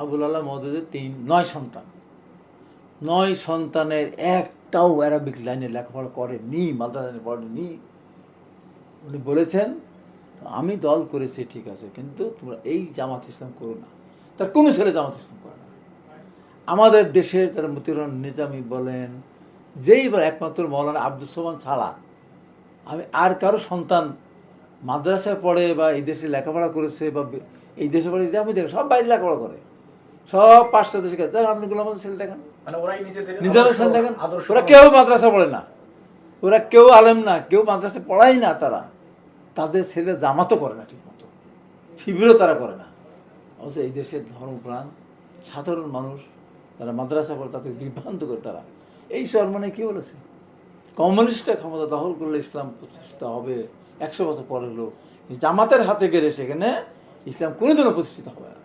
আবুল আল্লাহ মহদুদের তিন, নয় সন্তান। নয় সন্তানের একটাও অ্যারাবিক লাইনে লেখাপড়া করেনি মালদা লাইনে পড়েনি। উনি বলেছেন আমি দল করেছি, ঠিক আছে, কিন্তু তোমরা এই জামাত ইসলাম করো না। তার কোনো ছেলে জামাত ইসলাম করে না। আমাদের দেশের তারা মতিউর নিজামি বলেন, যেই বা একমাত্র মৌলানা আব্দুল সোমান ছাড়া আমি আর কারও সন্তান মাদ্রাসায় পড়ে বা এই দেশে লেখাপড়া করেছে বা এই দেশে পড়ে আমি দেখি সব বাইরে লেখাপড়া করে। সব দেশে গেছে আপনি গুলো আমাদের ছেলে দেখেন। মানে নিজেরা ছেলে দেখেন। ওরা কেউ মাদ্রাসা পড়ে না। ওরা কেউ আলেম না কেউ মাদ্রাসা পড়াই না তারা। তাদের ছেলে জামাতও করে না ঠিক মতো শিবিরও তারা করে না। অথচ এই দেশের ধর্মপ্রাণ সাধারণ মানুষ তারা মাদ্রাসা পড়ে তাদের বিভ্রান্ত করে তারা। এই সরমানে কি বলেছে? কমিউনিস্টের ক্ষমতা দখল করলে ইসলাম প্রতিষ্ঠিত হবে। একশো বছর পরে হলো জামাতের হাতে গেলে সেখানে ইসলাম কোনোদিনও প্রতিষ্ঠিত হবে না।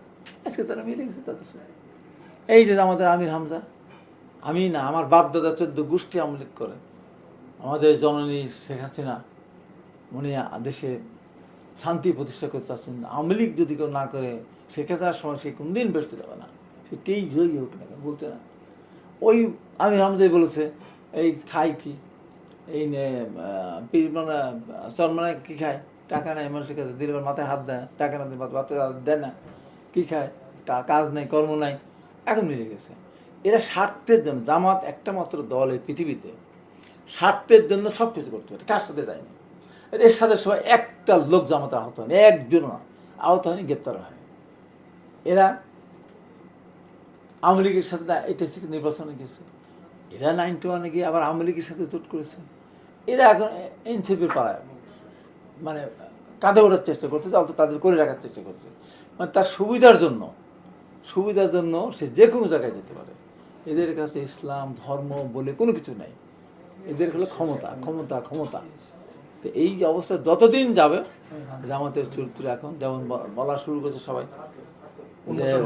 আজকে তারা মিলে গেছে তাদের সাথে এই যে আমাদের আমির হামজা, আমি না, আমার বাপ দাদা চোদ্দ গোষ্ঠী আমলিক করে। আমাদের জননী শেখ হাসিনা, উনি দেশে শান্তি প্রতিষ্ঠা করতে চাচ্ছেন। আওয়ামী লীগ যদি কেউ না করে শেখ হাসিনার সময় সে কোনদিন বেসতে যাবে না। সে কেই জয়ী হোক না বলতে না। ওই আমির হামজাই বলেছে, এই খাই কি? এই মানে চরমানে কি খায়? টাকা নেয় মানুষের কাছে দিলে মাথায় হাত দেয় টাকা না দিলে বাচ্চা দেয় না। কি খায়? কাজ নেই, কর্ম নাই, এখন মিলে গেছে। এরা স্বার্থের জন্য, জামাত একটা মাত্র দল এই পৃথিবীতে, স্বার্থের জন্য সব কিছু করতে পারে, কার সাথে যায়নি এর সাথে সবাই একটা লোক জামাতে আহত হয়নি একজন আহত হয়নি, গ্রেপ্তার হয় এরা আওয়ামী লীগের সাথে এটা নির্বাচনে গেছে। এরা নাইনটি ওয়ানে গিয়ে আবার আওয়ামী লীগের সাথে জোট করেছে। এরা এখন এনসিপির পাড়ায় মানে কাঁধে ওঠার চেষ্টা করতেছে অথবা তাদের করে রাখার চেষ্টা করছে মানে তার সুবিধার জন্য সুবিধার জন্য সে যে কোনো জায়গায় যেতে পারে। এদের কাছে ইসলাম ধর্ম বলে কোনো কিছু নাই। এদের হলো ক্ষমতা ক্ষমতা ক্ষমতা। তো এই অবস্থা যতদিন যাবে জামাতের চরিত্র এখন যেমন বলা শুরু করেছে সবাই যে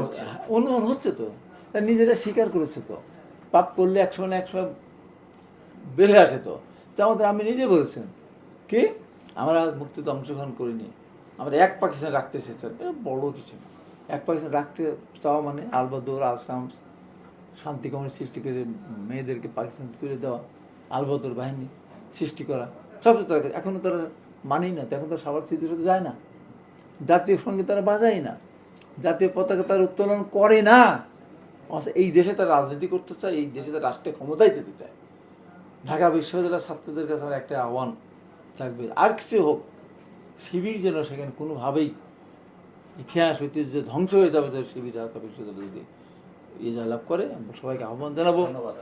উন্মোচন হচ্ছে। তো। নিজেরা স্বীকার করেছে তো। পাপ করলে একশো না একশো বেড়ে আসে তো। জামাতের আমি নিজে বলেছেন কি? আমরা মুক্তিতে অংশগ্রহণ করিনি। আমরা এক পাকিস্তান রাখতে এটা বড় কিছু না। এক পাকিস্তান রাখতে চাওয়া মানে আলবদর আলসামস শান্তি কমিটি সৃষ্টি করে মেয়েদেরকে পাকিস্তান তুলে দেওয়া, আলবদর বাহিনী সৃষ্টি করা, সব কিছু তারা করে। এখনও তারা মানেই না, তো এখন তারা সবার স্মৃতির সাথে যায় না। জাতীয় সংগীত তারা বাজায় না। জাতীয় পতাকা তারা উত্তোলন করে না। এই দেশে তারা রাজনীতি করতে চায়, এই দেশে তারা রাষ্ট্রের ক্ষমতায় যেতে চায়। ঢাকা বিশ্ববিদ্যালয়ের ছাত্রদের কাছে আমার একটা আহ্বান থাকবে। আর কিছু হোক শিবির যেন সেখানে কোনোভাবেই ইতিহাস, ঐতিহ্য ধ্বংস হয়ে যাবে তো শিবির বিশ্ববিদ্যালয় যদি ইয়ে লাভ করে সবাইকে আহ্বান জানাব ধন্যবাদ।